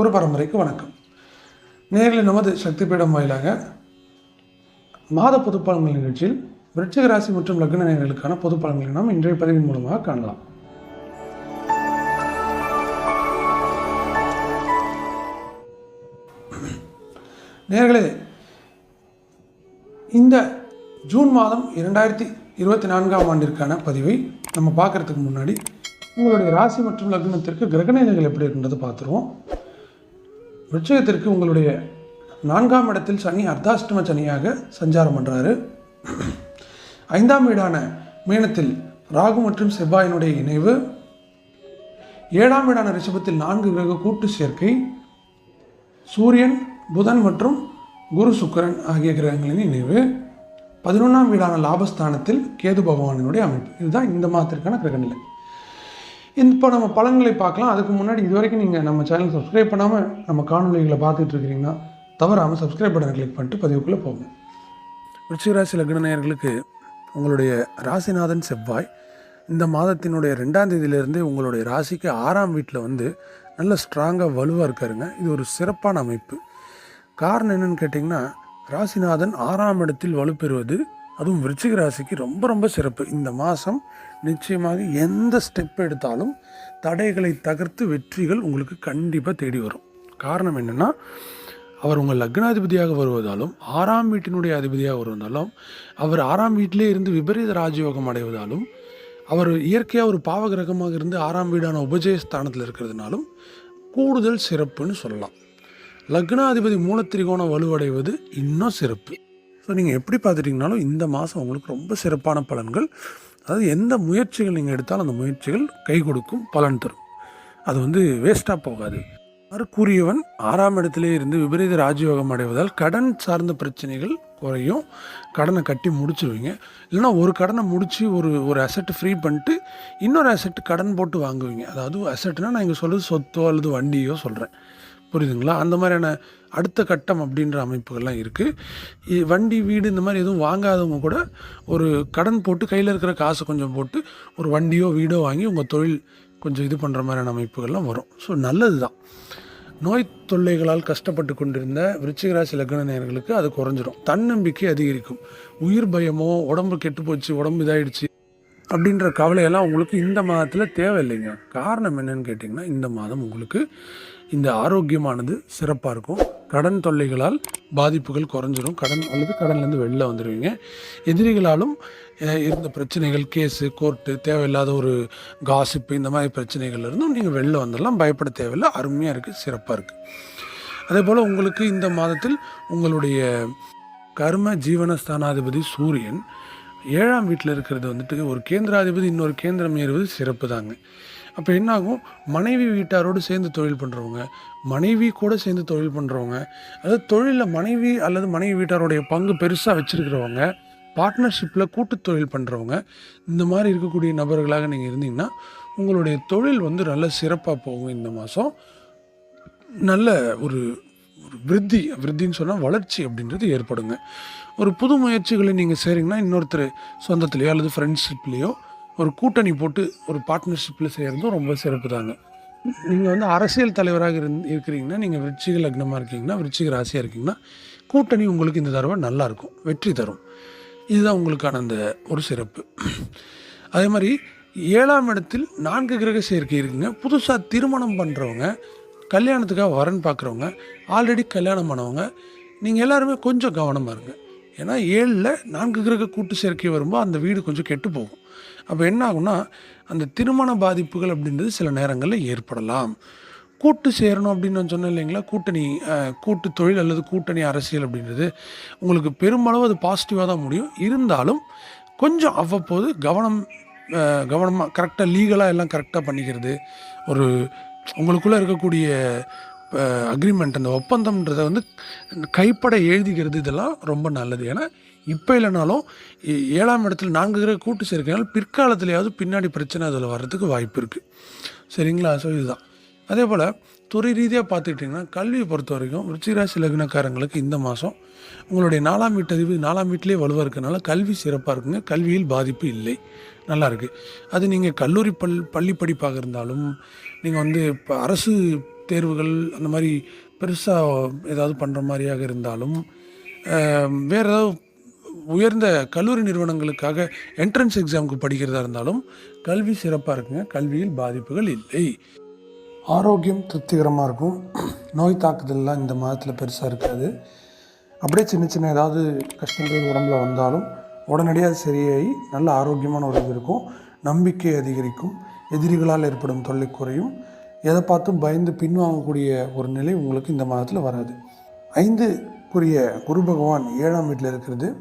ஒரு பரம்பரைக்கு வணக்கம். நேரில் நமது சக்தி பீடம் வாயிலாக மாத பொது பலன்கள் நிகழ்ச்சியில் விருச்சிக ராசி மற்றும் லக்ன நேர்களுக்கான பொது பலன்களை நாம் இன்றைய பதிவின் மூலமாக காணலாம். நேர்களே இந்த ஜூன் மாதம் இரண்டாயிரத்தி இருபத்தி நான்காம் ஆண்டிற்கான பதிவை நம்ம பார்க்கறதுக்கு முன்னாடி உங்களுடைய ராசி மற்றும் லக்னத்திற்கு கிரகநிலைகள் எப்படி இருக்கின்றது பார்த்துருவோம். விருச்சகத்திற்கு உங்களுடைய நான்காம் இடத்தில் சனி அர்த்தாஷ்டம சனியாக சஞ்சாரம் பண்ணுறாரு ஐந்தாம் வீடான மீனத்தில் ராகு மற்றும் செவ்வாயினுடைய இணைவு. ஏழாம் வீடான ரிஷபத்தில் நான்கு கிரக கூட்டு சேர்க்கை. சூரியன் புதன் மற்றும் குரு சுக்கரன் ஆகிய கிரகங்களின் இணைவு. பதினொன்றாம் வீடான லாபஸ்தானத்தில் கேது பகவானினுடைய அமைப்பு. இதுதான் இந்த மாதத்திற்கான கிரகநிலை. இப்போ நம்ம பலன்களை பார்க்கலாம். அதுக்கு முன்னாடி இது வரைக்கும் நீங்கள் நம்ம சேனல் சப்ஸ்கிரைப் பண்ணாமல் நம்ம காணொலிகளை பார்த்துட்டு இருக்கிறீங்கன்னா தவறாமல் சப்ஸ்கிரைப் பட்டனை கிளிக் பண்ணிட்டு பதிவுக்குள்ளே போகும் விருச்சிகராசி லக்னநேயர்களுக்கு உங்களுடைய ராசிநாதன் செவ்வாய். இந்த மாதத்தினுடைய ரெண்டாம் தேதியிலிருந்து உங்களுடைய ராசிக்கு ஆறாம் வீட்டில் வந்து நல்ல ஸ்ட்ராங்காக வலுவாக இருக்காருங்க. இது ஒரு சிறப்பான அமைப்பு. காரணம் என்னென்னு கேட்டிங்கன்னா ராசிநாதன் ஆறாம் இடத்தில் வலுப்பெறுவது அதுவும் விருச்சிக ராசிக்கு ரொம்ப ரொம்ப சிறப்பு. இந்த மாதம் நிச்சயமாக எந்த ஸ்டெப் எடுத்தாலும் தடைகளை தகர்த்து வெற்றிகள் உங்களுக்கு கண்டிப்பாக தேடி வரும். காரணம் என்னென்னா அவர் உங்கள் லக்னாதிபதியாக வருவதாலும் ஆறாம் வீட்டினுடைய அதிபதியாக வருவதாலும் அவர் ஆறாம் வீட்டிலே இருந்து விபரீத ராஜயோகம் அடைவதாலும் அவர் இயற்கையாக ஒரு பாவகிரகமாக இருந்து ஆறாம் வீடான உபஜய ஸ்தானத்தில் இருக்கிறதுனாலும் கூடுதல் சிறப்புன்னு சொல்லலாம். லக்னாதிபதி மூலத்திரிகோணம் வலுவடைவது இன்னும் சிறப்பு. ஸோ நீங்கள் எப்படி பார்த்துட்டிங்கனாலும் இந்த மாதம் உங்களுக்கு ரொம்ப சிறப்பான பலன்கள். அதாவது எந்த முயற்சிகள் நீங்கள் எடுத்தாலும் அந்த முயற்சிகள் கை கொடுக்கும் பலன் தரும். அது வந்து வேஸ்ட்டாக போகாது. கூறியவன் ஆறாம் இடத்திலே இருந்து விபரீத ராஜயோகம் அடைவதால் கடன் சார்ந்த பிரச்சனைகள் குறையும். கடனை கட்டி முடிச்சிருவீங்க. இல்லைன்னா ஒரு கடனை முடித்து ஒரு ஒரு அசெட்டு ஃப்ரீ பண்ணிட்டு இன்னொரு அசெட் கடன் போட்டு வாங்குவீங்க. அதாவது அசெட்னா நான் இங்கே சொல்கிறது சொத்தோ அல்லது வண்டியோ சொல்கிறேன் புரியுதுங்களா? அந்த மாதிரியான அடுத்த கட்டம் அப்படின்ற அமைப்புகள்லாம் இருக்குது வண்டி வீடு இந்த மாதிரி எதுவும் வாங்காதவங்க கூட ஒரு கடன் போட்டு கையில் இருக்கிற காசு கொஞ்சம் போட்டு ஒரு வண்டியோ வீடோ வாங்கி உங்கள் தொழில் கொஞ்சம் இது பண்ணுற மாதிரியான அமைப்புகள்லாம் வரும். ஸோ நல்லது தான் நோய் தொல்லைகளால் கஷ்டப்பட்டு கொண்டிருந்த விருச்சிகராசி லக்ன நேர்களுக்கு அது குறைஞ்சிரும். தன்னம்பிக்கை அதிகரிக்கும். உயிர் பயமோ உடம்பு கெட்டு போச்சு உடம்பு இதாயிடுச்சு அப்படின்ற கவலையெல்லாம் உங்களுக்கு இந்த மாதத்தில் தேவையில்லைங்க. காரணம் என்னன்னு கேட்டிங்கன்னா இந்த மாதம் உங்களுக்கு இந்த ஆரோக்கியமானது சிறப்பாக இருக்கும். கடன் தொல்லைகளால் பாதிப்புகள் குறைஞ்சிரும். கடன் அல்லது கடன்லேருந்து வெளில வந்துடுவீங்க எதிரிகளாலும் இருந்த பிரச்சனைகள் கேஸு கோர்ட்டு தேவையில்லாத ஒரு காசிப்பு இந்த மாதிரி பிரச்சனைகள் இருந்தும் நீங்கள் வெளில வந்துடலாம். பயப்பட தேவையில்லை. அருமையாக இருக்குது சிறப்பாக இருக்குது அதே போல் உங்களுக்கு இந்த மாதத்தில் உங்களுடைய கர்ம ஜீவனஸ்தானாதிபதி சூரியன் ஏழாம் வீட்டில் இருக்கிறது வந்துட்டு ஒரு கேந்திராதிபதி இன்னொரு கேந்திரம் ஏறுவது சிறப்பு தாங்க அப்போ என்னாகும்? மனைவி வீட்டாரோடு சேர்ந்து தொழில் பண்ணுறவங்க மனைவி கூட சேர்ந்து தொழில் பண்ணுறவங்க அதாவது தொழிலில் மனைவி அல்லது மனைவி வீட்டாருடைய பங்கு பெருசாக வச்சுருக்கிறவங்க பார்ட்னர்ஷிப்பில் கூட்டு தொழில் பண்ணுறவங்க இந்த மாதிரி இருக்கக்கூடிய நபர்களாக நீங்கள் இருந்தீங்கன்னா உங்களுடைய தொழில் வந்து நல்ல சிறப்பாக போகும் இந்த மாதம் நல்ல ஒரு ஒரு விருத்தி விருத்தின்னு சொன்னால் வளர்ச்சி அப்படின்றது ஏற்படுங்க. ஒரு புது முயற்சிகளை நீங்கள் செய்கிறீங்கன்னா இன்னொருத்தர் சொந்தத்துலேயோ அல்லது ஃப்ரெண்ட்ஷிப்லேயோ ஒரு கூட்டணி போட்டு ஒரு பார்ட்னர்ஷிப்பில் செய்கிறதும் ரொம்ப சிறப்பு தாங்க நீங்கள் வந்து அரசியல் தலைவராக இருந் இருக்கிறீங்கன்னா நீங்கள் விருச்சிக லக்னமாக இருக்கீங்கன்னா விருச்சிக ராசியாக இருக்கீங்கன்னா கூட்டணி உங்களுக்கு இந்த தடவை நல்லாயிருக்கும் வெற்றி தரும். இதுதான் உங்களுக்கான அந்த ஒரு சிறப்பு. அதே மாதிரி ஏழாம் இடத்தில் நான்கு கிரக சேர்க்கை இருக்குங்க. புதுசாக திருமணம் பண்ணுறவங்க கல்யாணத்துக்காக வரன் பார்க்குறவங்க ஆல்ரெடி கல்யாணம் பண்ணவங்க நீங்கள் எல்லாருமே கொஞ்சம் கவனமாக இருங்க. ஏன்னா ஏழில் நான்கு கிரக கூட்டு சேர்க்கை வரும்போது அந்த வீடு கொஞ்சம் கெட்டு போகும். அப்போ என்ன ஆகும்னா அந்த திருமண பாதிப்புகள் அப்படின்றது சில நேரங்களில் ஏற்படலாம். கூட்டு சேரணும் அப்படின்னு நான் சொன்னேன் இல்லைங்களா? கூட்டணி கூட்டு தொழில் அல்லது கூட்டணி அரசியல் அப்படின்றது உங்களுக்கு பெருமளவு அது பாசிட்டிவாக தான் முடியும். இருந்தாலும் கொஞ்சம் அவ்வப்போது கவனம் கவனமாக கரெக்டாக லீகலாக எல்லாம் கரெக்டாக பண்ணிக்கிறது ஒரு உங்களுக்குள்ளே இருக்கக்கூடிய அக்ரிமெண்ட் அந்த ஒப்பந்தம்ன்றதை வந்து கைப்பட எழுதிக்கிறது இதெல்லாம் ரொம்ப நல்லது. ஏன்னா இப்போ இல்லைனாலும் ஏ- ஏழாம் இடத்துல நான்கு கிரக கூட்டு சேர்க்கையால் பிற்காலத்துலையாவது பின்னாடி பிரச்சனை அதில் வர்றதுக்கு வாய்ப்பு இருக்குது சரிங்களா? ஸோ இதுதான். அதே போல் துறை ரீதியாக பார்த்துக்கிட்டிங்கன்னா கல்வியை பொறுத்த வரைக்கும் ருச்சிராசி லக்னக்காரங்களுக்கு இந்த மாதம் உங்களுடைய நாலாம் வீட்டு அதிபதி நாலாம் வீட்டிலே வலுவாக இருக்கனால கல்வி சிறப்பாக இருக்குங்க. கல்வியில் பாதிப்பு இல்லை. நல்லாயிருக்கு அது நீங்கள் கல்லூரி பல் பள்ளி படிப்பாக இருந்தாலும் நீங்கள் வந்து இப்போ அரசு தேர்வுகள் அந்த மாதிரி பெருசாக ஏதாவது பண்ணுற மாதிரியாக இருந்தாலும் வேறு ஏதாவது உயர்ந்த கல்லூரி நிறுவனங்களுக்காக என்ட்ரன்ஸ் எக்ஸாமுக்கு படிக்கிறதா இருந்தாலும் கல்வி சிறப்பாக இருக்குங்க. கல்வியில் பாதிப்புகள் இல்லை. ஆரோக்கியம் திருப்திகரமாக இருக்கும். நோய் தாக்குதல்லாம் இந்த மாதத்தில் பெருசாக இருக்காது. அப்படியே சின்ன சின்ன ஏதாவது கஷ்டங்கள் உடம்புல வந்தாலும் உடனடியாக சரியாகி நல்ல ஆரோக்கியமான ஒரு இது இருக்கும். நம்பிக்கை அதிகரிக்கும். எதிரிகளால் ஏற்படும் தொல்லை குறையும். எதை பார்த்தும் பயந்து பின்வாங்கக்கூடிய ஒரு நிலை உங்களுக்கு இந்த மாதத்தில் வராது. ஐந்துக்குரிய குரு பகவான் ஏழாம் வீட்டில் இருக்கிறது.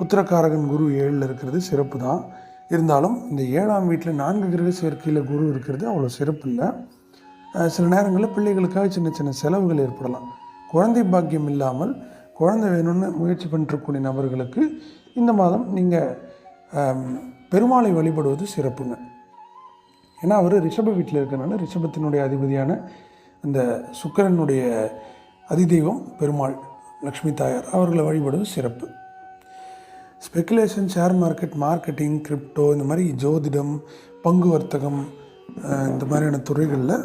புத்திரக்காரகன் குரு ஏழில் இருக்கிறது சிறப்பு தான் இருந்தாலும் இந்த ஏழாம் வீட்டில் நான்கு கிரக சேர்க்கையில் குரு இருக்கிறது அவ்வளோ சிறப்பு இல்லை சில நேரங்களில் பிள்ளைகளுக்காக சின்ன சின்ன செலவுகள் ஏற்படலாம். குழந்தை பாக்கியம் இல்லாமல் குழந்தை வேணும்னு முயற்சி பண்ணிருக்கக்கூடிய நபர்களுக்கு இந்த மாதம் நீங்கள் பெருமாளை வழிபடுவது சிறப்புங்க. ஏன்னா அவர் ரிஷப வீட்டில் இருக்கிறனால ரிஷபத்தினுடைய அதிபதியான அந்த சுக்கிரனுடைய அதிதெய்வம் பெருமாள் லக்ஷ்மி தாயார் அவர்களை வழிபடுவது சிறப்பு. Speculation share market marketing crypto இந்த மாதிரி ஜோதிடம் பங்கு வர்த்தகம் இந்த மாதிரியான துறைகளில்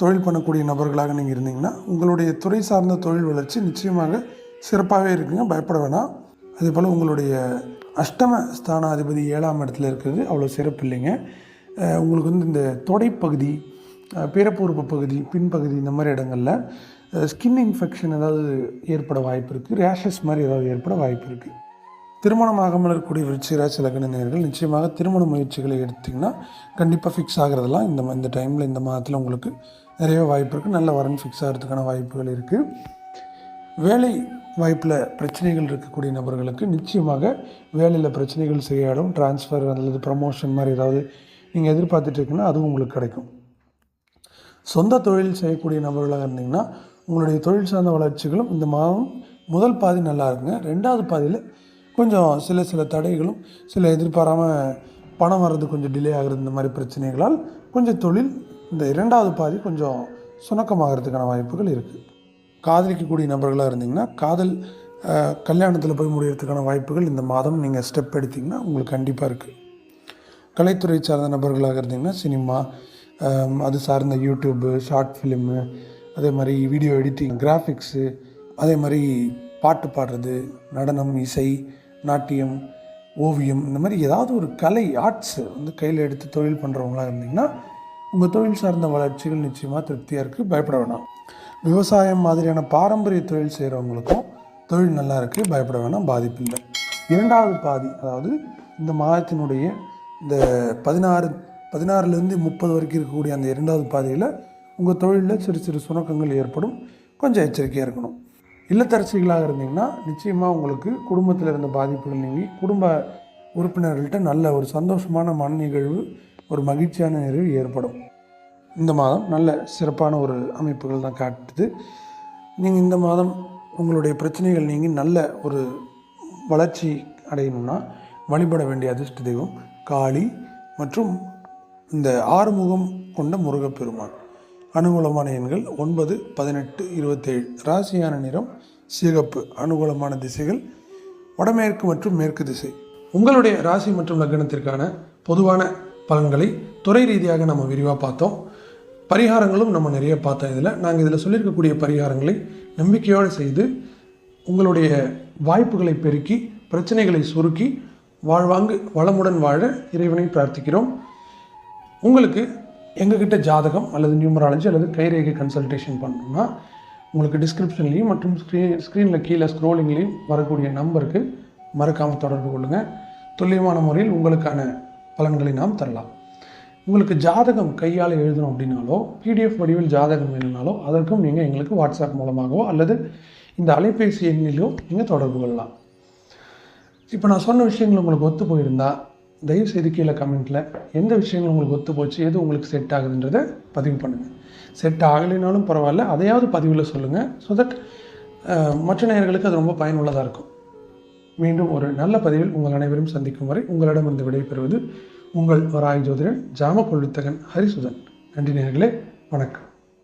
தொழில் பண்ணக்கூடிய நபர்களாக நீங்கள் இருந்தீங்கன்னா உங்களுடைய துறை சார்ந்த தொழில் வளர்ச்சி நிச்சயமாக சிறப்பாகவே இருக்குங்க. பயப்பட வேணாம். அதே போல் உங்களுடைய அஷ்டம ஸ்தானாதிபதி ஏழாம் இடத்துல இருக்கிறது அவ்வளோ சிறப்பு இல்லைங்க. உங்களுக்கு வந்து இந்த தொடைப்பகுதி அஹ், பிறப்புறுப்பு பகுதி பின்பகுதி இந்த மாதிரி இடங்களில் ஸ்கின் இன்ஃபெக்ஷன் ஏதாவது ஏற்பட வாய்ப்பு இருக்குது ரேஷஸ் மாதிரி ஏதாவது ஏற்பட வாய்ப்பு இருக்குது திருமணமாகாமல் இருக்கக்கூடிய விருச்சிகராசி லக்ன நிச்சயமாக திருமண முயற்சிகளை எடுத்திங்கன்னா கண்டிப்பாக ஃபிக்ஸ் ஆகிறதெல்லாம் இந்த இந்த டைமில் இந்த மாதத்தில் உங்களுக்கு நிறைய வாய்ப்பு இருக்குது நல்ல வரன் ஃபிக்ஸ் ஆகிறதுக்கான வாய்ப்புகள் இருக்குது வேலை வாய்ப்பில் பிரச்சனைகள் இருக்கக்கூடிய நபர்களுக்கு நிச்சயமாக வேலையில் பிரச்சனைகள் சரியாயிடும் ட்ரான்ஸ்ஃபர் அல்லது ப்ரமோஷன் மாதிரி ஏதாவது நீங்கள் எதிர்பார்த்துட்டு இருக்குன்னா அதுவும் உங்களுக்கு கிடைக்கும். சொந்த தொழில் செய்யக்கூடிய நபர்களாக இருந்தீங்கன்னா உங்களுடைய தொழில் சார்ந்த வளர்ச்சிகளும் இந்த மாதம் முதல் பாதி நல்லா இருக்குங்க. ரெண்டாவது பாதியில் கொஞ்சம் சில சில தடைகளும் சில எதிர்பாராமல் பணம் வர்றது கொஞ்சம் டிலே ஆகிறது இந்த மாதிரி பிரச்சனைகளால் கொஞ்சம் தொழில் இந்த இரண்டாவது பாதி கொஞ்சம் சுணக்கமாகிறதுக்கான வாய்ப்புகள் இருக்குது காதலிக்கக்கூடிய நபர்களாக இருந்தீங்கன்னா காதல் கல்யாணத்தில் போய் முடிகிறதுக்கான வாய்ப்புகள் இந்த மாதம் நீங்கள் ஸ்டெப் எடுத்தீங்கன்னா உங்களுக்கு கண்டிப்பாக இருக்குது கலைத்துறை சார்ந்த நபர்களாக இருந்தீங்கன்னா சினிமா அது சார்ந்த யூடியூப்பு ஷார்ட் ஃபிலிமு அதே மாதிரி வீடியோ எடிட்டிங் கிராஃபிக்ஸு அதே மாதிரி பாட்டு பாடுறது நடனம் இசை நாட்டியம் ஓவியம் இந்த மாதிரி ஏதாவது ஒரு கலை ஆர்ட்ஸ் வந்து கையில் எடுத்து தொழில் பண்ணுறவங்களா இருந்தீங்கன்னா உங்கள் தொழில் சார்ந்த வளர்ச்சிகள் நிச்சயமாக திருப்தியாக இருக்குது பயப்பட வேணாம். விவசாயம் மாதிரியான பாரம்பரிய தொழில் செய்கிறவங்களுக்கும் தொழில் நல்லா இருக்குது பயப்பட வேணாம் பாதிப்பு இல்லை. இரண்டாவது பாதி அதாவது இந்த மாதத்தினுடைய இந்த பதினாறு பதினாறுலேருந்து முப்பது வரைக்கும் இருக்கக்கூடிய அந்த இரண்டாவது பாதையில் உங்கள் தொழிலில் சிறு சிறு சுணக்கங்கள் ஏற்படும் கொஞ்சம் எச்சரிக்கையாக இருக்கணும். இல்லத்தரசிகளாக இருந்தீங்கன்னா நிச்சயமாக உங்களுக்கு குடும்பத்தில் இருந்த பாதிப்புகள் நீங்கி குடும்ப உறுப்பினர்கள்ட்ட நல்ல ஒரு சந்தோஷமான மன நிகழ்வு ஒரு மகிழ்ச்சியான நிறைவு ஏற்படும். இந்த மாதம் நல்ல சிறப்பான ஒரு அமைப்புகள் தான் காட்டுது. நீங்கள் இந்த மாதம் உங்களுடைய பிரச்சனைகள் நீங்கி நல்ல ஒரு வளர்ச்சி அடையணும்னா வழிபட வேண்டிய அதிர்ஷ்ட தெய்வம் காளி மற்றும் இந்த ஆறுமுகம் கொண்ட முருகப்பெருமான். அனுகூலமான எண்கள் ஒன்பது பதினெட்டு இருபத்தேழு. ராசியான நிறம் சிகப்பு. அனுகூலமான திசைகள் வடமேற்கு மற்றும் மேற்கு திசை. உங்களுடைய ராசி மற்றும் லக்னத்திற்கான பொதுவான பலன்களை துறை ரீதியாக நம்ம விரிவாக பார்த்தோம். பரிகாரங்களும் நம்ம நிறைய பார்த்தோம் இதில். நாங்கள் இதில் சொல்லியிருக்கக்கூடிய பரிகாரங்களை நம்பிக்கையோடு செய்து உங்களுடைய வாய்ப்புகளை பெருக்கி பிரச்சனைகளை சுருக்கி வாழ்வாங்கு வளமுடன் வாழ இறைவனை பிரார்த்திக்கிறோம். உங்களுக்கு எங்ககிட்ட ஜாதகம் அல்லது நியூமராலஜி அல்லது கைரேகை கன்சல்டேஷன் பண்ணணும்னா உங்களுக்கு டிஸ்கிரிப்ஷன்லேயும் மற்றும் ஸ்க்ரீன் ஸ்க்ரீனில் கீழே ஸ்க்ரோலிங்லேயும் வரக்கூடிய நம்பருக்கு மறக்காமல் தொடர்பு கொள்ளுங்கள் துல்லியமான முறையில் உங்களுக்கான பலன்களை நாம் தரலாம். உங்களுக்கு ஜாதகம் கையால் எழுதணும் அப்படின்னாலோ பிடிஎஃப் வடிவில் ஜாதகம் வேணும்னாலோ அதற்கும் நீங்கள் எங்களுக்கு வாட்ஸ்அப் மூலமாகவோ அல்லது இந்த அலைபேசி எண்ணிலோ நீங்கள் தொடர்பு கொள்ளலாம். இப்போ நான் சொன்ன விஷயங்கள் உங்களுக்கு ஒத்து போயிருந்தால் தயவு செய்து கீழே கமெண்ட்டில் எந்த விஷயங்கள் உங்களுக்கு ஒத்து போச்சு எது உங்களுக்கு செட் ஆகுதுன்றதை பதிவு பண்ணுங்கள் செட் ஆகலைனாலும் பரவாயில்ல அதையாவது பதிவில் சொல்லுங்கள் ஸோ தட் மற்ற நேயர்களுக்கு அது ரொம்ப பயனுள்ளதாக இருக்கும். மீண்டும் ஒரு நல்ல பதிவில் உங்கள் அனைவரும் சந்திக்கும் வரை உங்களிடமிருந்து விடைபெறுவது உங்கள் வராய் ஜோதிடன் ஜாம கொள்ளுத்தகன் ஹரிசுதன். நன்றி நேர்களே வணக்கம்.